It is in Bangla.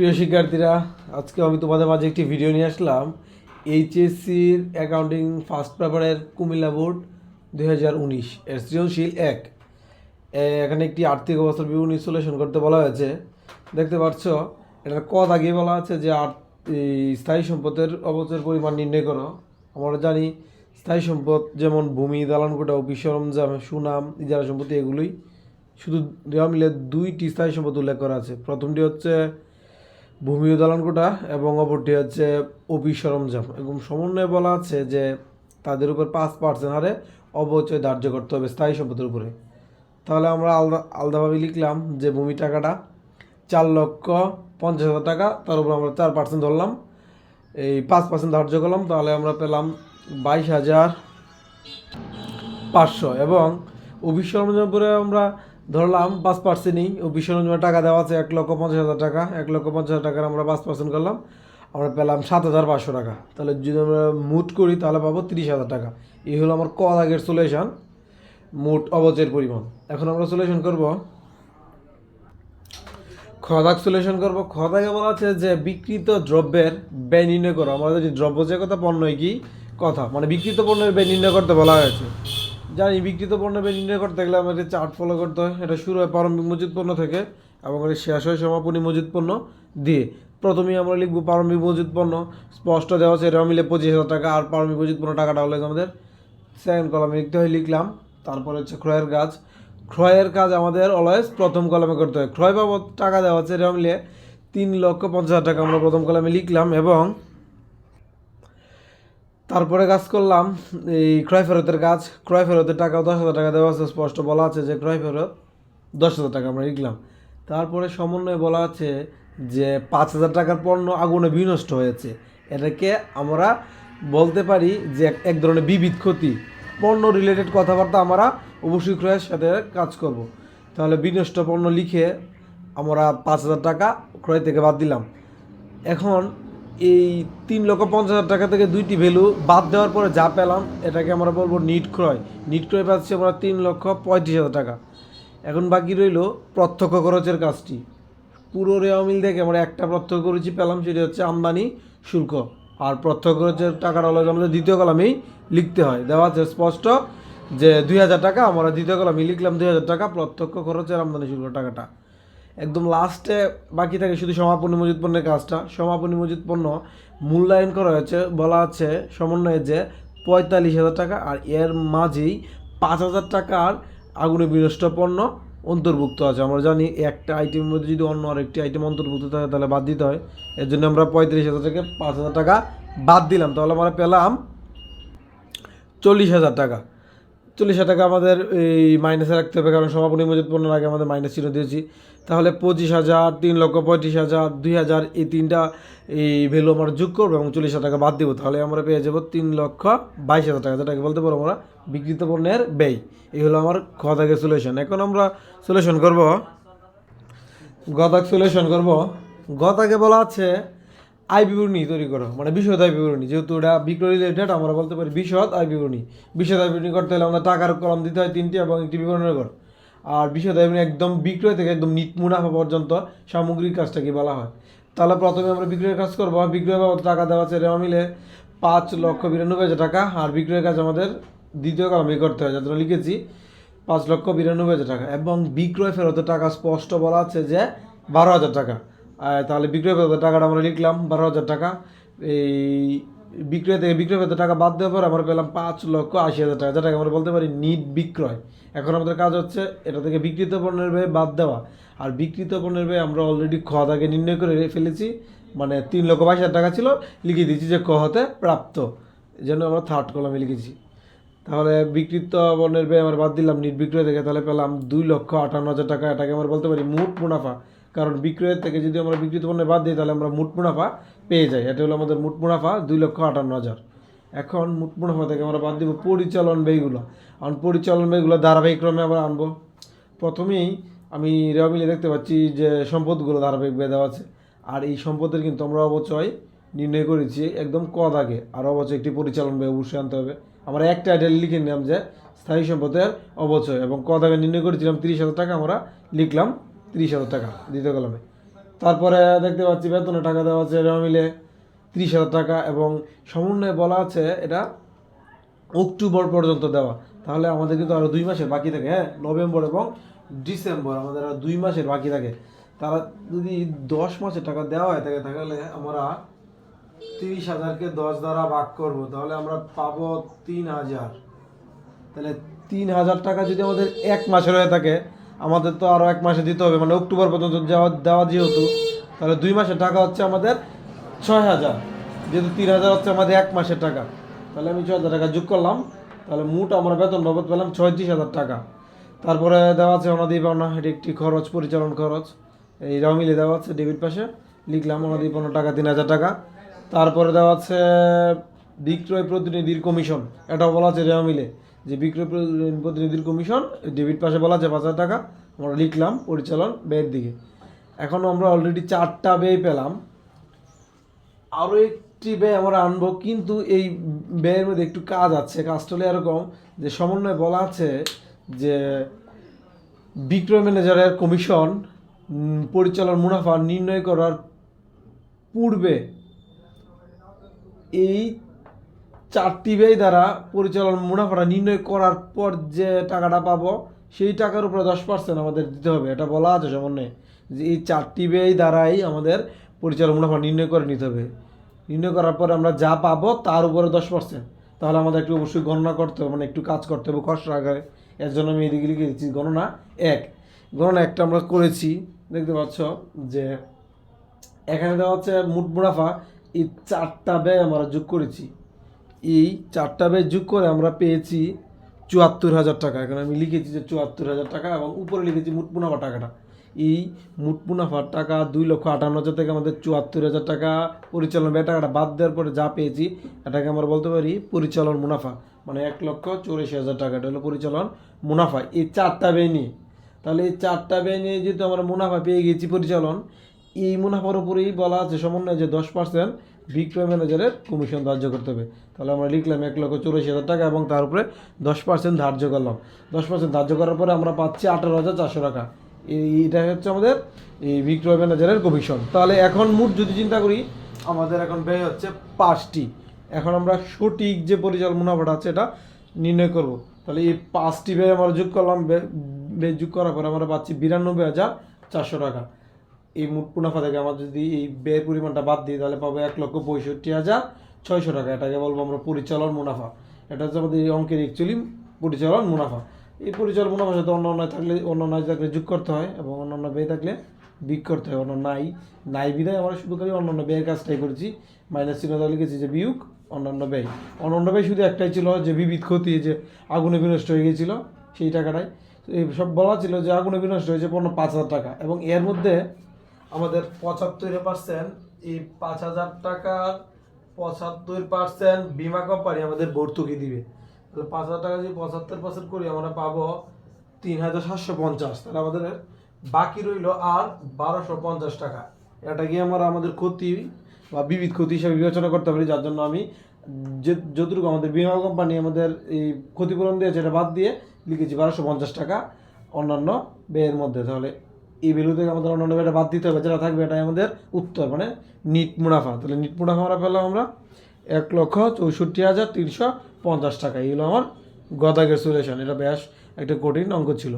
প্রিয় শিক্ষার্থীরা, আজকে আমি তোমাদের মাঝে একটি ভিডিও নিয়ে আসলাম। এইচএসসির অ্যাকাউন্টিং ফার্স্ট পেপারের কুমিল্লা বোর্ড দু হাজার উনিশ এর সৃজনশীল এক। এখানে একটি আর্থিক অবস্থার বিভিন্ন ইনস্টলেশন করতে বলা হয়েছে। দেখতে পাচ্ছ, এটার কদ আগে বলা আছে যে স্থায়ী সম্পদের অবচয়ের পরিমাণ নির্ণয় করো। আমরা জানি, স্থায়ী সম্পদ যেমন ভূমি, দালান কোটা অফিস সরঞ্জাম, সুনাম, ইজারা সম্পত্তি, এগুলোই শুধু দেওয়া মিলে দুইটি স্থায়ী সম্পদ উল্লেখ করা আছে। প্রথমটি হচ্ছে ভূমি দালান কোটা এবং অপরটি হচ্ছে অফিস সরঞ্জাম। এবং সমন্বয়ে বলা আছে যে তাদের উপর পাঁচ পার্সেন্ট হারে অবচয় ধার্য করতে হবে স্থায়ী সম্পদের উপরে। তাহলে আমরা আলাদা আলাদাভাবে লিখলাম যে ভূমি টাকাটা চার লক্ষ পঞ্চাশ হাজার টাকা, তার উপর আমরা চার পার্সেন্ট ধরলাম। এই পাঁচ পার্সেন্ট ধার্য করলাম, তাহলে আমরা পেলাম বাইশ হাজার পাঁচশো। এবং অফিস সরঞ্জামের উপরে আমরা ধরলাম, পাঁচ পার্সেন্টই অফিস সরঞ্জামের টাকা দেওয়া আছে, এক লক্ষ পঞ্চাশ হাজার টাকা। এক লক্ষ পঞ্চাশ হাজার টাকার আমরা পাঁচ পার্সেন্ট করলাম। আমরা পেলাম সাত হাজার পাঁচশো টাকা। তাহলে যদি আমরা মুট করি, তাহলে পাবো তিরিশ হাজার টাকা। এই হলো আমার ক আগের সলিউশন মোট অবচয়ের পরিমাণ। এখন আমরা সলিউশন করব। খদাক সলিউশন করব। খদাকে বলা আছে যে, বিকৃত দ্রব্যের ব্যয় নির্ণয় করো। আমাদের যদি দ্রব্য যে কথা পণ্য কি? কথা। মানে বিকৃত পণ্যের ব্যয় নির্ণয় করতে বলা হয়েছে। বিকৃত পণ্যের ব্যয় নির্ণয় করতে গেলে আমাদের চার্ট ফলো করতে হয়। এটা শুরু হয় প্রারম্ভিক মজুদ পণ্য থেকে এবং এটা শেষ হয় সমাপনী মজুদ পণ্য দিয়ে। প্রথমেই আমরা লিখব প্রারম্ভিক মজুদ পণ্য। স্পষ্ট দেওয়া আছে এটা মিলে পঁচিশ হাজার টাকা। আর প্রারম্ভিক মজুদ পণ্য টাকাটা হলে আমাদের সেকেন্ড কলামে লিখতে হয়, লিখলাম। তারপরে হচ্ছে ক্রয়ের কাজ। ক্রয়ের কাজ আমাদের অলওয়েজ প্রথম কলামে করতে হয়। ক্রয় বাবদ টাকা দেওয়া আছে এটা মিলে তিন লক্ষ পঞ্চাশ হাজার টাকা আমরা প্রথম কলামে লিখলাম এবং তারপরে কাজ করলাম, এই ক্রয় ফেরতের কাজ। ক্রয় ফেরতের টাকা দশ হাজার টাকা দেওয়া আছে, স্পষ্ট বলা আছে যে ক্রয় ফেরত দশ হাজার টাকা আমরা লিখলাম। তারপরে সমন্বয়ে বলা আছে যে পাঁচ হাজার টাকার পণ্য আগুনে বিনষ্ট হয়েছে। এটাকে আমরা বলতে পারি যে এক- ধরনের বিবিধ ক্ষতি। পণ্য রিলেটেড কথাবার্তা আমরা অবশ্যই ক্রয়ের সাথে কাজ করব। তাহলে বিনষ্ট পণ্য লিখে আমরা পাঁচ হাজার টাকা ক্রয় থেকে বাদ দিলাম। এখন এই তিন লক্ষ পঞ্চাশ হাজার টাকা থেকে দুইটি ভ্যালু বাদ দেওয়ার পরে যা পেলাম, এটাকে আমরা বলব নিট ক্রয়। নিট ক্রয় পাচ্ছি আমরা তিন লক্ষ পঁয়ত্রিশ হাজার টাকা। এখন বাকি রইল প্রত্যক্ষ খরচের কাজটি। পুরো রেওয়া মিল থেকে আমরা একটা প্রত্যক্ষ করেছি, পেলাম সেটি হচ্ছে আমদানি শুল্ক। আর প্রত্যক্ষ খরচের টাকাটা হলো আমাদের দ্বিতীয় কলামেই লিখতে হয়। দেওয়া আছে স্পষ্ট যে দুই হাজার টাকা, আমরা দ্বিতীয় কলামে লিখলাম দুই হাজার টাকা প্রত্যক্ষ খরচের আমদানি শুল্ক টাকাটা। একদম লাস্টে বাকি থাকে শুধু সমাপনী মজুদ পণ্যের কাজটা। সমাপনী মজুদ পণ্য মূল্যায়ন করা হয়েছে। বলা আছে সমন্বয়ে যে পঁয়তাল্লিশ হাজার টাকা আর এর মাঝেই পাঁচ হাজার টাকার আগুনে বিনষ্ট পণ্য অন্তর্ভুক্ত আছে। আমরা জানি একটা আইটেমের মধ্যে যদি অন্য আরেকটি আইটেম অন্তর্ভুক্ত থাকে, তাহলে বাদ দিতে হয়। এর জন্য আমরা পঁয়ত্রিশ হাজার থেকে পাঁচ হাজার টাকা বাদ দিলাম। তাহলে আমরা পেলাম চল্লিশ হাজার টাকা। চল্লিশ টাকা আমাদের এই মাইনাসে রাখতে হবে, কারণ সমাপনী মজুদ পণ্যের আগে আমাদের মাইনাস চিহ্ন দিয়েছি। তাহলে পঁচিশ হাজার, তিন লক্ষ পঁয়ত্রিশ হাজার, দুই হাজার এই তিনটা এই ভ্যালু আমরা যোগ করব এবং চল্লিশ হাজার টাকা বাদ দেবো। তাহলে আমরা পেয়ে যাব তিন লক্ষ বাইশ হাজার টাকা, যেটাকে বলতে পারব আমরা বিকৃত পণ্যের ব্যয়। এই হলো আমার খ থেকে সলিউশন এখন আমরা সলিউশন করব। গতাক সলিউশন করব। গদাকে বলা আছে আয় বিবরণী তৈরি করো মানে বিশদ আয় বিবরণী, যেহেতু এটা বিক্রয় রিলেটেড আমরা বলতে পারি বিশদ আয় বিবরণী। বিশদ আয় বিবরণী করতে হলে আমরা টাকার কলম দিতে হয় তিনটি এবং একটি বিবরণের ঘর আর বিশদ আয় বিবরণী একদম বিক্রয় থেকে একদম নিট মুনাফা পর্যন্ত সামগ্রিক কাজটাকে বলা হয়। তাহলে প্রথমে আমরা বিক্রয়ের কাজ করব। বিক্রয় বাবদ টাকা দেওয়া আছে রেওয়া মিলে পাঁচ লক্ষ বিরানব্বই হাজার টাকা। আর বিক্রয়ের কাজ আমাদের দ্বিতীয় কলমে করতে হয় যাতে লিখেছি, পাঁচ লক্ষ বিরানব্বই হাজার টাকা। এবং বিক্রয় ফেরতের টাকা স্পষ্ট বলা আছে যে বারো হাজার টাকা। তাহলে বিক্রয় ফেরতের টাকাটা আমরা লিখলাম বারো হাজার টাকা। এই বিক্রয় থেকে বিক্রয় ফেরতের টাকা বাদ দেওয়ার পর আমরা পেলাম পাঁচ লক্ষ আশি হাজার টাকা, যেটাকে আমরা বলতে পারি নিট বিক্রয়। এখন আমাদের কাজ হচ্ছে এটা থেকে বিকৃত পণ্যের ব্যয় বাদ দেওয়া। আর বিকৃত পণ্যের ব্যয় আমরা অলরেডি খ দাগে নির্ণয় করে ফেলেছি মানে তিন লক্ষ বাইশ হাজার টাকা ছিল, লিখে দিয়েছি যে হতে প্রাপ্ত। জন্য আমরা থার্ড কলামে লিখেছি। তাহলে বিকৃত পণ্যের ব্যয় আমরা বাদ দিলাম, নিট বিক্রয় থেকে তাহলে পেলাম দুই লক্ষ আটান্ন হাজার টাকা, এটাকে আমরা বলতে পারি মোট মুনাফা। কারণ বিক্রয়ের থেকে যদি আমরা বিকৃত পণ্য বাদ দিই, তাহলে আমরা মোট মুনাফা পেয়ে যাই। এটা হলো আমাদের মোট মুনাফা দুই লক্ষ আটান্ন হাজার। এখন মোট মুনাফা থেকে আমরা বাদ দিব পরিচালন ব্যয়গুলো। কারণ পরিচালন ব্যয়গুলো ধারাবাহিক ক্রমে আবার আনব। প্রথমেই আমি রেওয়া দেখতে পাচ্ছি যে সম্পদগুলো ধারাবাহিক ব্যয় দেওয়া আছে। আর এই সম্পদের কিন্তু আমরা অবচয় নির্ণয় করেছি একদম কদ আগে। আর অবচয় একটি পরিচালন ব্যয় অবশ্যই আনতে হবে। আমরা একটা টাইটেল লিখে নিলাম যে স্থায়ী সম্পদের অবচয় এবং কদ আগে নির্ণয় করেছিলাম তিরিশ হাজার টাকা আমরা লিখলাম তিরিশ হাজার টাকা দ্বিতীয় কলমে তারপরে দেখতে পাচ্ছি বেতনের টাকা দেওয়া আছে এটা মিলে তিরিশ হাজার টাকা এবং সমন্বয়ে বলা আছে এটা অক্টোবর পর্যন্ত দেওয়া। তাহলে আমাদের কিন্তু আরও দুই মাসের বাকি থাকে হ্যাঁ? নভেম্বর এবং ডিসেম্বর আমাদের আর দুই মাসের বাকি থাকে। তারা যদি দশ মাসের টাকা দেওয়া হয় থাকে, তাহলে আমরা তিরিশ হাজারকে দশ দ্বারা ভাগ করব, তাহলে আমরা পাবো তিন হাজার। তাহলে তিন হাজার টাকা যদি আমাদের এক মাসের হয়ে থাকে আমাদের তো আরও এক মাসে দিতে হবে মানে অক্টোবর পর্যন্ত দেওয়া দেওয়া যেহেতু, তাহলে দুই মাসের টাকা হচ্ছে আমাদের ছয় হাজার। যেহেতু তিন হাজার হচ্ছে আমাদের এক মাসের টাকা। তাহলে আমি ছয় হাজার টাকা যোগ করলাম, তাহলে মোট আমরা বেতন বাবদ পেলাম ছয়ত্রিশ হাজার টাকা। তারপরে দেওয়া আছে অনাদি পাওনা, এটি একটি খরচ, পরিচালন খরচ। এইটাও মিলে দেওয়া আছে ডেবিট পাশে, লিখলাম অনাদি পাওনা টাকা তিন হাজার টাকা। তারপরে দেওয়া আছে বিক্রয় প্রতিনিধির কমিশন, এটাও বলা আছে রেওয়া মিলে। যে বিক্রয় প্র- প্রতিনিধির কমিশন, ডেবিট পাশে বলা আছে পাঁচ হাজার টাকা, আমরা লিখলাম পরিচালন ব্যয়ের দিকে। এখন আমরা অলরেডি চারটা ব্যয় পেলাম। আরও একটি ব্যয় আমরা আনব, কিন্তু এই ব্যয়ের মধ্যে একটু কাজ আছে। কাজটা এরকম যে সমন্বয়ে বলা আছে যে বিক্রয় ম্যানেজারের কমিশন পরিচালন মুনাফা নির্ণয় করার পূর্বে এই চারটি ব্যয় দ্বারা পরিচালন মুনাফাটা নির্ণয় করার পর যে টাকাটা পাবো, সেই টাকার উপরে দশ পার্সেন্ট আমাদের দিতে হবে। এটা বলা আছে সমন্বয়ে। যে এই চারটি ব্যয় দ্বারাই আমাদের পরিচালন মুনাফা নির্ণয় করে নিতে হবে। নির্ণয় করার পরে আমরা যা পাবো, তার উপরে দশ পার্সেন্ট তাহলে আমাদের একটু অবশ্যই গণনা করতে হবে মানে একটু কাজ করতে হবে কষ্ট আকারে। এর জন্য আমি এদিকে লিখে দিচ্ছি, গণনা এক। গণনা একটা আমরা করেছি, দেখতে পাচ্ছ যে এখানে দেওয়া হচ্ছে মোট মুনাফা, এই চারটা ব্যয় আমরা যোগ করেছি। এই চারটা ব্যয় যোগ করে আমরা পেয়েছি চুয়াত্তর হাজার টাকা। এখানে আমি লিখেছি যে চুয়াত্তর হাজার টাকা এবং উপরে লিখেছি মোট মুনাফা টাকাটা। এই মোট মুনাফার টাকা দুই লক্ষ আটান্ন হাজার থেকে আমাদের চুয়াত্তর হাজার টাকা পরিচালন ব্যয় টাকাটা বাদ দেওয়ার পরে যা পেয়েছি, এটাকে আমরা বলতে পারি পরিচালন মুনাফা। মানে এক লক্ষ চৌরাশি হাজার টাকা, এটা হলো পরিচালন মুনাফা। এই চারটা ব্যয় নিয়ে। তাহলে এই চারটা ব্যয় নিয়ে যেহেতু আমরা মুনাফা পেয়ে গেছি পরিচালন এই মুনাফার উপরেই বলা আছে সমন্বয়ে যে দশ পার্সেন্ট বিক্রয় ম্যানেজারের কমিশন ধার্য করতে হবে। তাহলে আমরা লিখলাম এক লক্ষ চৌরাশি হাজার টাকা এবং তার উপরে দশ পার্সেন্ট ধার্য করলাম। দশ পার্সেন্ট ধার্য করার পরে আমরা পাচ্ছি আঠারো হাজার চারশো টাকা। এই এটা হচ্ছে আমাদের এই বিক্রয় ম্যানেজারের কমিশন তাহলে এখন মোট যদি চিন্তা করি, আমাদের এখন ব্যয় হচ্ছে পাঁচটি। এখন আমরা সঠিক যে পরিচালন মুনাফাটা আছে এটা নির্ণয় করব। তাহলে এই পাঁচটি ব্যয় আমরা যোগ করলাম যোগ করার পরে আমরা পাচ্ছি বিরানব্বই হাজার চারশো টাকা। এই মোট মুনাফা থেকে আমরা যদি এই ব্যয়ের পরিমাণটা বাদ দিই, তাহলে পাবো এক লক্ষ পঁয়ষট্টি হাজার ছয়শো টাকা। এটাকে বলব আমরা পরিচালন মুনাফা। এটা হচ্ছে আমাদের এই অঙ্কের অ্যাকচুয়ালি পরিচালন মুনাফা। এই পরিচালন মুনাফার সাথে অন্য অন্য থাকলে, অন্য নয় থাকলে যোগ করতে হয় এবং অন্যান্য ব্যয় থাকলে বিয়োগ করতে হয়। অন্য নাই নাই বিধায় আমরা শুধু খালি অন্যান্য ব্যয়ের কাজটাই করেছি। মাইনাস চিহ্ন দেওয়া লিখেছি যে বিয়োগ অন্যান্য ব্যয়। অন্যান্য ব্যয় শুধু একটাই ছিল যে বিবিধ ক্ষতি, যে আগুনে বিনষ্ট হয়ে গিয়েছিল সেই টাকাটাই। এই সব বলা ছিল যে আগুনে বিনষ্ট হয়েছে পনেরো পাঁচ হাজার টাকা এবং এর মধ্যে আমাদের পঁচাত্তর পার্সেন্ট এই পাঁচ হাজার টাকার পঁচাত্তর পার্সেন্ট বিমা কোম্পানি আমাদের ভর্তুকি দিবে। তাহলে পাঁচ হাজার টাকা যদি পঁচাত্তর পার্সেন্ট করি, আমরা পাবো তিন হাজার সাতশো পঞ্চাশ। তাহলে আমাদের বাকি রইল আর বারোশো পঞ্চাশ টাকা। এটা কি আমরা আমাদের ক্ষতি বা বিবিধ ক্ষতি হিসাবে বিবেচনা করতে পারি, যার জন্য আমি যে যতটুকু আমাদের বিমা কোম্পানি আমাদের এই ক্ষতিপূরণ দিয়েছে, এটা বাদ দিয়ে লিখেছি বারোশো পঞ্চাশ টাকা অন্যান্য ব্যয়ের মধ্যে। তাহলে এই ভ্যালু থেকে আমাদের অন্যান্য ব্যয়টা বাদ দিতে হবে, যেটা থাকবে এটাই আমাদের উত্তর মানে নিট মুনাফা। তাহলে নিট মুনাফা আমরা পেলাম আমরা এক লক্ষ চৌষট্টি হাজার তিনশো পঞ্চাশ টাকা। এগুলো আমার গদাগের সলিউশন এটা বেশ একটা কঠিন অঙ্ক ছিল।